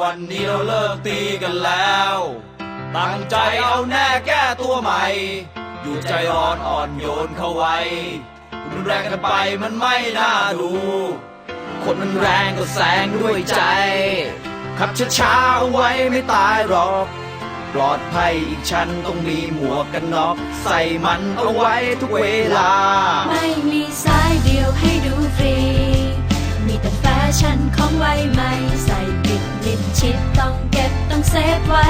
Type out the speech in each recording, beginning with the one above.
วันนี้เราเลิกตีกันแล้ว ตั้งใจเอาแน่แก้ตัวใหม่ อยู่ใจร้อนอ่อนโยนเข้าไว้รุนแรงกันไปมันไม่น่าดู คนมันแรงก็แซงด้วยใจ ขับช้าๆเอาไว้ไม่ตายหรอก ปลอดภัยอีกชั้นต้องมีหมวกกันน็อกใส่มันเอาไว้ทุกเวลา ไม่มีสายเดียวให้ดูฟรี มีแต่แฟชั่นของไวใหม่ ชิดต้องเก็บต้องเซฟไว้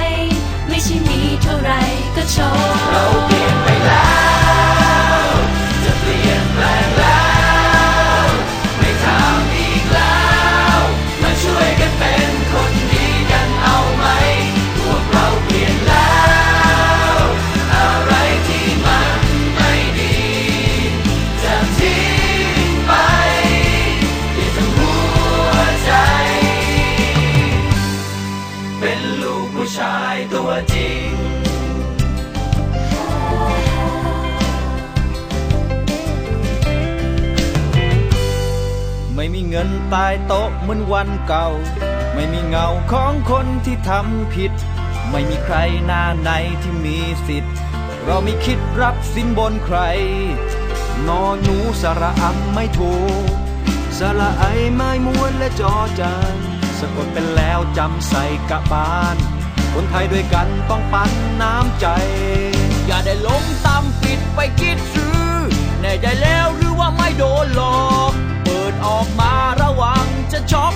ไม่ใช่มีเท่าไรก็โชว์เราเปลี่ยนไปแล้ว เป็นลูกผู้ชายตัวจริง ไม่มีเงินตายโต๊ะเหมือนวันเก่า ไม่มีเงาของคนที่ทำผิด ไม่มีใครหน้าไหนที่มีสิทธิ์ เราไม่คิดรับสินบนใคร นอหนูสระอำไม่ถูกสระไอไม้ม้วนและจอจาน สะกดเป็นแล้วจำใส่กะบานคนไทยด้วยกันต้องปันน้ำใจ อย่าได้หลงตามผิดไปคิดซื้อแน่ใจแล้วหรือว่าไม่โดนหลอก เปิดออกมาระวังจะช็อก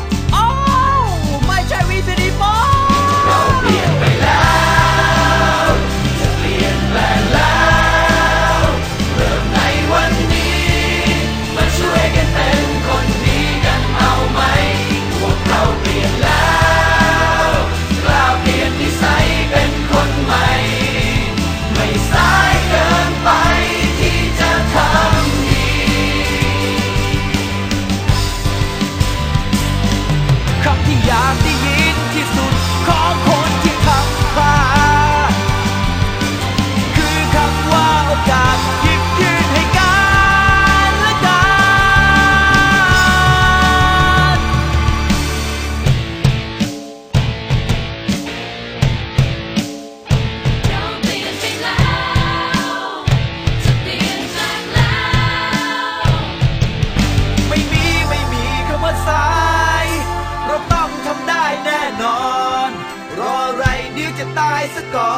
เดี๋ยวจะตายซะก่อ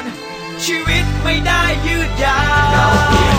น ชีวิตไม่ได้ยืดยาวเราเปลี่ยนไปแล้ว